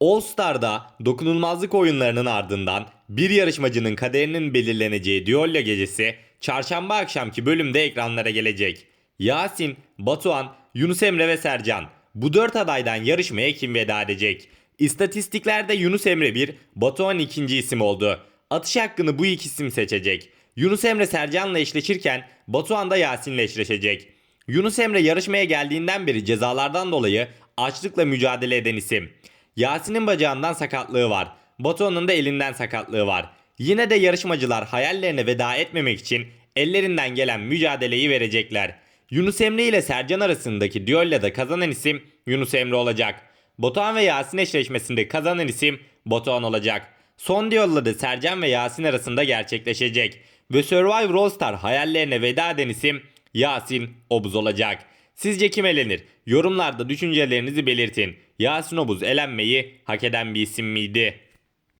All Star'da dokunulmazlık oyunlarının ardından bir yarışmacının kaderinin belirleneceği Düello gecesi çarşamba akşamki bölümde ekranlara gelecek. Yasin, Batuhan, Yunus Emre ve Sercan bu dört adaydan yarışmaya kim veda edecek? İstatistiklerde Yunus Emre 1, Batuhan ikinci isim oldu. Atış hakkını bu iki isim seçecek. Yunus Emre Sercan'la eşleşirken Batuhan da Yasin'le eşleşecek. Yunus Emre yarışmaya geldiğinden beri cezalardan dolayı açlıkla mücadele eden isim. Yasin'in bacağından sakatlığı var. Batuhan'ın da elinden sakatlığı var. Yine de yarışmacılar hayallerine veda etmemek için ellerinden gelen mücadeleyi verecekler. Yunus Emre ile Sercan arasındaki düelloda kazanan isim Yunus Emre olacak. Batuhan ve Yasin eşleşmesinde kazanan isim Batuhan olacak. Son düelloda Sercan ve Yasin arasında gerçekleşecek. Ve Survivor All Star hayallerine veda eden isim Yasin Obuz olacak. Sizce kim elenir? Yorumlarda düşüncelerinizi belirtin. Yasin Obuz elenmeyi hak eden bir isim miydi?